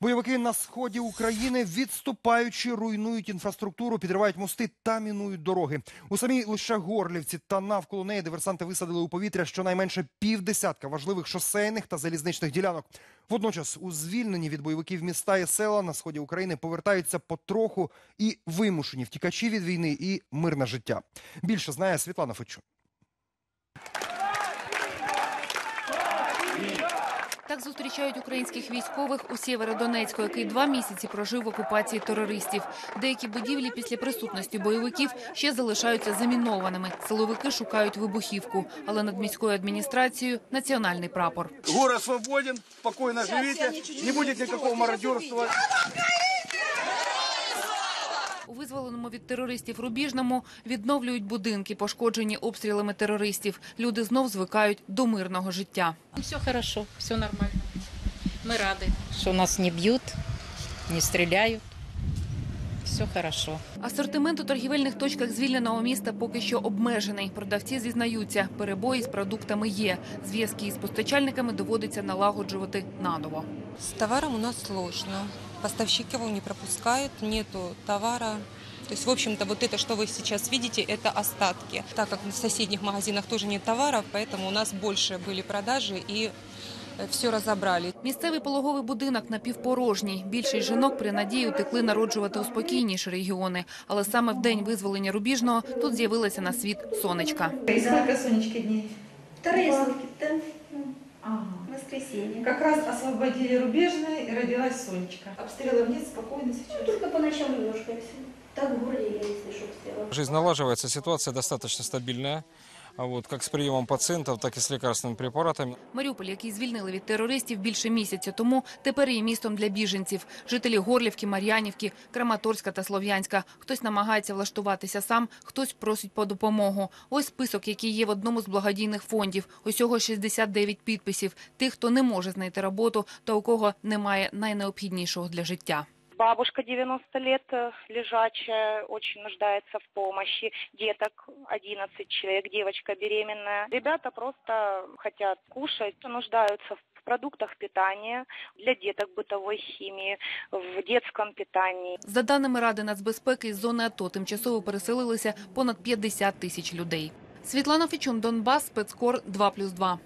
Бойовики на сході України, відступаючи, руйнують інфраструктуру, підривають мости та мінують дороги. У самій лише Горлівці та навколо неї диверсанти висадили у повітря щонайменше півдесятка важливих шосейних та залізничних ділянок. Водночас у звільнені від бойовиків міста і села на сході України повертаються потроху і вимушені втікачі від війни і мирне життя. Більше знає Світлана Фечун. Так зустрічають українських військових у Сєвєродонецьку, який два місяці прожив в окупації терористів. Деякі будівлі після присутності бойовиків ще залишаються замінованими. Силовики шукають вибухівку, але над міською адміністрацією національний прапор. Город свободен, спокойно живіть, не буде ніякого мародерства. У визволеному від терористів Рубіжному відновлюють будинки, пошкоджені обстрілами терористів. Люди знов звикають до мирного життя. Все хорошо, все нормально. Мы рады, что нас не бьют, не стреляют. Все хорошо. Асортимент у торгівельних точках звільненого міста поки що обмежений. Продавці зізнаються, перебої з продуктами є. Зв'язки із постачальниками доводиться налагоджувати наново. С товаром у нас сложно Поставщиков не пропускают, нету товара. То есть, в общем-то, вот это, что вы сейчас видите, это остатки. Так как в соседних магазинах тоже нет товаров, поэтому у нас больше были продажи и все разобрали. Місцевий пологовий будинок напівпорожній. Більшість жінок при надії утекли народжувати у спокійніші регіони. Але саме в день визволення Рубіжного тут з'явилася на світ сонечка. И сколько Сонечки дней? Вторые сутки, да? Ага. Воскресенье. Как раз освободили рубежное и родилась Сонечка. Обстрелов нет, спокойно сейчас. Только по ночам немножко. Так в городе я не слышу обстрелов. Жизнь налаживается, ситуация достаточно стабильная. А Вот, как с приемом пациентов, так и с лекарственными препаратами. Маріуполь, який звільнили від терористів більше місяця тому, тепер є містом для біженців. Жителі Горлівки, Мар'янівки, Краматорська та Слов'янська. Хтось намагається влаштуватися сам, хтось просить по допомогу. Ось список, який є в одному з благодійних фондів. Усього 69 підписів. Тих, хто не може знайти роботу та у кого немає найнеобхіднішого для життя. Бабушка 90 лет, э, лежачая, очень нуждается в помощи. Деток 11 человек, девочка беременная. Ребята просто хотят кушать, нуждаются в продуктах питания, для деток бытовой химии, в детском питании. За даними Ради нацбезпеки, із зони АТО тимчасово переселилися понад 50 тисяч людей. Світлана Фічун, Донбас, спецкор 2+,2.